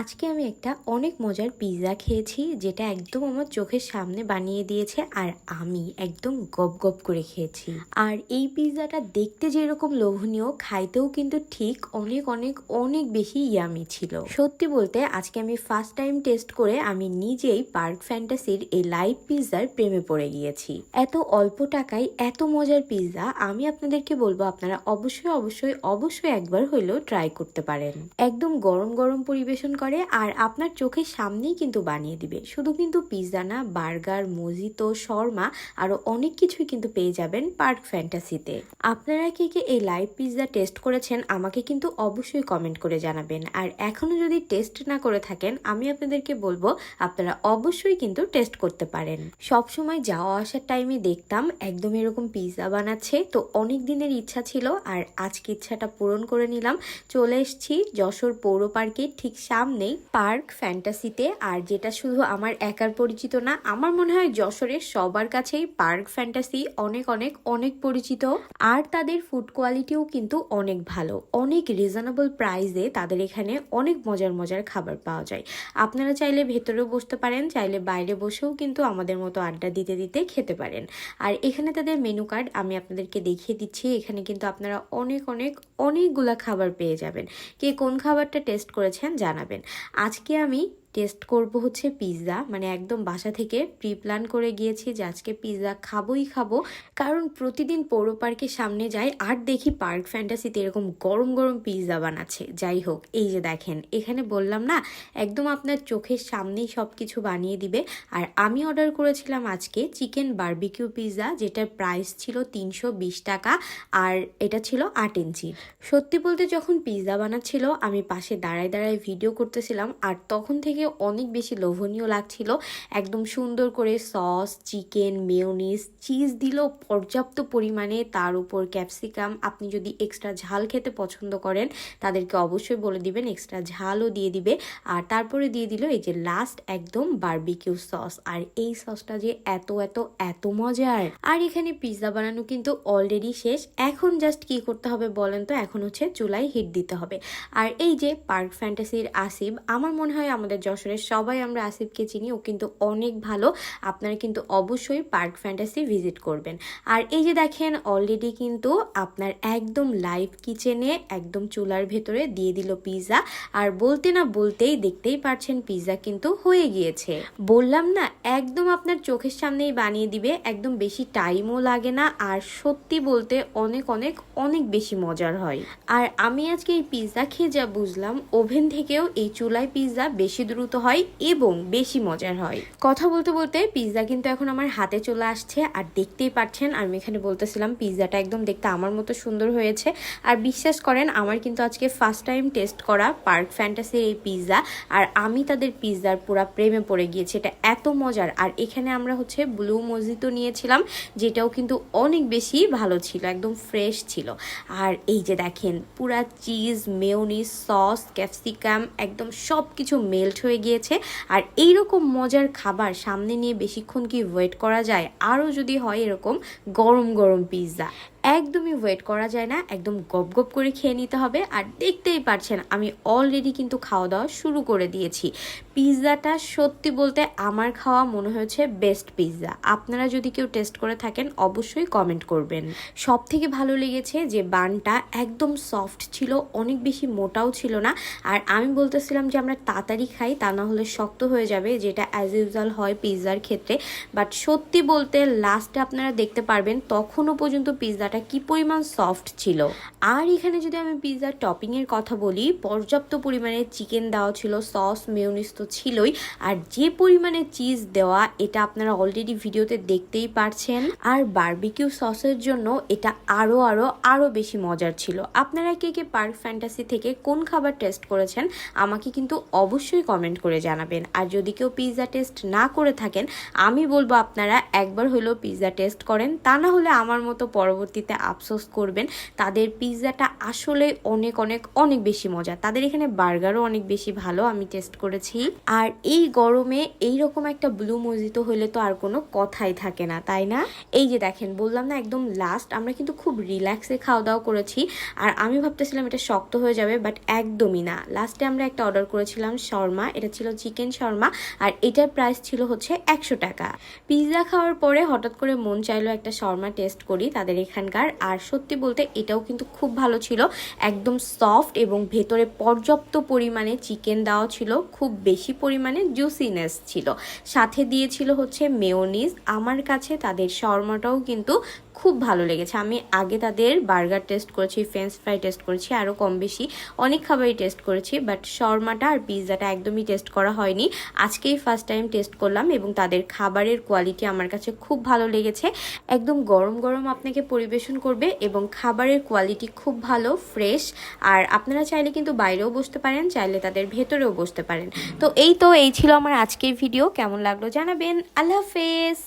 আজকে আমি একটা অনেক মজার পিৎজা খেয়েছি, যেটা একদম আমার চোখের সামনে বানিয়ে দিয়েছে আর আমি একদম গপ গপ করে খেয়েছি। আর এই পিৎজাটা দেখতে যেরকম লোভনীয়, খাইতেও কিন্তু ঠিক অনেক অনেক অনেক বেশি ইয়ামি ছিল। সত্যি বলতে, আজকে আমি ফার্স্ট টাইম টেস্ট করে আমি নিজেই পার্ক ফ্যান্টাসির এই লাইভ পিৎজার প্রেমে পড়ে গিয়েছি। এত অল্প টাকায় এত মজার পিৎজা আমি আপনাদেরকে বলব আপনারা অবশ্যই অবশ্যই অবশ্যই একবার হইলেও ট্রাই করতে পারেন। একদম গরম গরম পরিবেশন আর আপনার চোখের সামনেই কিন্তু বানিয়ে দিবে। শুধু কিন্তু পিৎজা না, বার্গার, মজিতো, শর্মা আরও অনেক কিছুই কিন্তু পেয়ে যাবেন পার্ক ফ্যান্টাসিতে। আপনারা কে কে এই লাইভ পিৎজা টেস্ট করেছেন আমাকে কিন্তু অবশ্যই কমেন্ট করে জানাবেন। আর এখনও যদি টেস্ট না করে থাকেন, আমি আপনাদেরকে বলব, আপনারা অবশ্যই কিন্তু টেস্ট করতে পারেন। সব সময় যাওয়া আসার টাইমে দেখতাম একদম এরকম পিৎজা বানাচ্ছে, তো অনেক দিনের ইচ্ছা ছিল আর আজকে ইচ্ছাটা পূরণ করে নিলাম। চলে এসেছি যশোর পৌর পার্কের ঠিক সামনেই পার্ক, ফ্যান্টাসিতে, আর যেটা শুধু আমার একার পরিচিত না, আমার মনে হয় যশোরের সবার কাছেই পার্ক, ফ্যান্টাসি অনেক অনেক অনেক পরিচিত। আর তাদের ফুড কোয়ালিটিও কিন্তু অনেক ভালো। অনেক রিজনেবল প্রাইসে তাদের এখানে অনেক মজার মজার খাবার পাওয়া যায়। আপনারা চাইলে ভেতরেও বসতে পারেন, চাইলে বাইরে বসেও কিন্তু আমাদের মতো আড্ডা দিতে দিতে খেতে পারেন। আর এখানে তাদের মেনু কার্ড আমি আপনাদেরকে দেখিয়ে দিচ্ছি। এখানে কিন্তু আপনারা অনেক অনেক অনেকগুলা খাবার পেয়ে যাবেন। কে কোন খাবারটা টেস্ট করেছেন জানাবেন। আজকে আমি টেস্ট করব হচ্ছে পিৎজা মানে একদম বাসা থেকে প্রি প্ল্যান করে গিয়েছি যে আজকে পিৎজা খাবোই খাব। কারণ প্রতিদিন পৌর পার্কের সামনে যাই আর দেখি পার্ক ফ্যান্টাসিতে এরকম গরম গরম পিৎজা বানাচ্ছে। যাই হোক, এই যে দেখেন, এখানে বললাম না, একদম আপনার চোখের সামনেই সব কিছু বানিয়ে দিবে। আর আমি অর্ডার করেছিলাম আজকে চিকেন বারবিকিউ পিৎজা যেটার প্রাইস ছিল তিনশো বিশ টাকা, আর এটা ছিল আট ইঞ্চি। সত্যি বলতে যখন পিৎজা বানাচ্ছিল, আমি পাশে দাঁড়ায় দাঁড়ায় ভিডিও করতেছিলাম, আর তখন থেকে অনেক বেশি লোভনীয় লাগছিল। একদম সুন্দর করে সস, চিকেন মেয়নিস চিজ দিল পর্যাপ্ত পরিমাণে তার উপর ক্যাপসিকাম। আপনি যদি এক্সট্রা ঝাল খেতে পছন্দ করেন, তাদেরকে অবশ্যই বলে দিবেন, এক্সট্রা ঝালও দিয়ে দিবে। আর তারপরে দিয়ে দিল এই যে লাস্ট একদম বারবিকিউ সস আর এই সসটা যে এত এত এত মজার। আর এখানে পিৎজা বানানো কিন্তু অলরেডি শেষ। এখন জাস্ট কি করতে হবে বলেন তো? এখন হচ্ছে চুলায় হিট দিতে হবে। আর এই যে পার্ক ফ্যান্টাসির আসিফ, আমার মনে হয় আমাদের যশোরের সবাই আমরা আসিফকে চিনি। ও কিন্তু অনেক ভালো। আপনারা কিন্তু অবশ্যই পার্ক ফ্যান্টাসি ভিজিট করবেন। আর এই যে দেখেন অলরেডি কিন্তু আপনার একদম লাইভ কিচেনে একদম চুলার ভেতরে দিয়ে দিল পিৎজা আর বলতে না বলতেই দেখতেই পারছেন পিৎজা কিন্তু হয়ে গিয়েছে। বললাম না, একদম আপনার চোখের সামনেই বানিয়ে দিবে। একদম বেশি টাইমও লাগে না। আর সত্যি বলতে অনেক অনেক অনেক বেশি মজার হয়। আর আমি আজকে এই পিৎজা খেয়ে যা বুঝলাম ওভেন থেকেও এই চুলায় পিৎজা বেশি দ্রুত হয় এবং বেশি মজার হয়। কথা বলতে বলতে পিৎজা কিন্তু এখন আমার হাতে চলে আসছে। আর দেখতেই পাচ্ছেন, আমি এখানে বলতেছিলাম পিৎজাটা একদম দেখতে আমার মতো সুন্দর হয়েছে। আর বিশ্বাস করেন, আমার কিন্তু আজকে ফার্স্ট টাইম টেস্ট করা পার্ক ফ্যান্টাসির এই পিৎজা আর আমি তাদের পিৎজার পুরা প্রেমে পড়ে গিয়েছি, এটা এত মজার। আর এখানে আমরা হচ্ছে ব্লু মজিতো নিয়েছিলাম, যেটাও কিন্তু অনেক বেশি ভালো ছিল, একদম ফ্রেশ ছিল। আর এই যে দেখেন, পুরা চিজ মেয়োনিজ সস ক্যাপসিকাম একদম সব কিছু মেল্ট হয়ে গিয়েছে। আর এই রকম মজার খাবার সামনে নিয়ে বেশিক্ষণ কি ওয়েট করা যায়? আরও যদি হয় এরকম গরম গরম পিৎজা একদমই ওয়েট করা যায় না, একদম গপ গপ করে খেয়ে নিতে হবে। আর দেখতেই পারছেন, আমি অলরেডি কিন্তু খাওয়া দাওয়া শুরু করে দিয়েছি। পিৎজাটা সত্যি বলতে আমার খাওয়া মনে হয়েছে বেস্ট পিৎজা আপনারা যদি কেউ টেস্ট করে থাকেন, অবশ্যই কমেন্ট করবেন। সব থেকে ভালো লেগেছে যে বানটা একদম সফট ছিল, অনেক বেশি মোটাও ছিল না। আর আমি বলতেছিলাম যে আমরা তাড়াতাড়ি খাই, তা না হলে শক্ত হয়ে যাবে, যেটা অ্যাজ ইউজুয়াল হয় পিৎজার ক্ষেত্রে। বাট সত্যি বলতে লাস্টে আপনারা দেখতে পারবেন, তখনও পর্যন্ত পিৎজাটা কি পরিমাণ সফট ছিল? আর এখানে যদি আমি পিৎজার টপিংয়ের কথা বলি, পর্যাপ্ত পরিমাণে চিকেন দেওয়া ছিল সস মেয়নিস তো ছিলই। আর যে পরিমাণে চিজ দেওয়া, এটা আপনারা অলরেডি ভিডিওতে দেখতেই পারছেন। আর বারবিকিউ সসের জন্য এটা আরও আরও আরও বেশি মজার ছিল। আপনারা কে কে পার্ক ফ্যান্টাসি থেকে কোন খাবার টেস্ট করেছেন, আমাকে কিন্তু অবশ্যই কমেন্ট করে জানাবেন। আর যদি কেউ পিৎজা টেস্ট না করে থাকেন, আমি বলব আপনারা একবার হলেও পিৎজা টেস্ট করেন। তা না হলে আমার মতো পরবর্তীতে খেতে আফসোস করবেন, তাদের পিৎজাটা আসলে অনেক অনেক অনেক বেশি মজা। তাদের এখানে বার্গারও অনেক বেশি ভালো, আমি টেস্ট করেছি। আর এই গরমে এই রকম একটা ব্লু মজিত হলে তো আর কোনো কথাই থাকে না, তাই না? এই যে দেখেন, বললাম না একদম লাস্ট আমরা কিন্তু খুব রিল্যাক্সে খাওয়া দাওয়া করেছি। আর আমি ভাবতেছিলাম এটা শক্ত হয়ে যাবে বাট একদমই না। লাস্টে আমরা একটা অর্ডার করেছিলাম শর্মা, এটা ছিল চিকেন শর্মা, আর এটার প্রাইস ছিল হচ্ছে একশো টাকা। পিৎজা খাওয়ার পরে হঠাৎ করে মন চাইলো একটা শর্মা টেস্ট করি, তাদের এখানকার। আর সত্যি বলতে এটাও কিন্তু খুব ভালো ছিল। একদম সফট এবং ভেতরে পর্যাপ্ত পরিমাণে চিকেন দেওয়া ছিল। খুব বেশি পরিমাণে জুসিনেস ছিল। সাথে দিয়েছিল হচ্ছে মেয়োনিজ আমার কাছে তাদের শর্মাটাও কিন্তু খুব ভালো লেগেছে। আমি আগে তাদের বার্গার টেস্ট করেছি ফ্রেঞ্চ ফ্রাই টেস্ট করেছি আরও কম বেশি। অনেক খাবারই টেস্ট করেছি বাট শর্মাটা আর পিৎজাটা একদমই টেস্ট করা হয়নি। আজকেই ফার্স্ট টাইম টেস্ট করলাম এবং তাদের খাবারের কোয়ালিটি আমার কাছে খুব ভালো লেগেছে। একদম গরম গরম আপনাকে পরিবেশন করবে এবং খাবারের কোয়ালিটি খুব ভালো ফ্রেশ আর আপনারা চাইলে কিন্তু বাইরেও বসতে পারেন, চাইলে তাদের ভেতরেও বসতে পারেন। তো এই তো, এই ছিল আমার আজকের ভিডিও কেমন লাগল জানাবেন। আল্লাহ হাফেজ।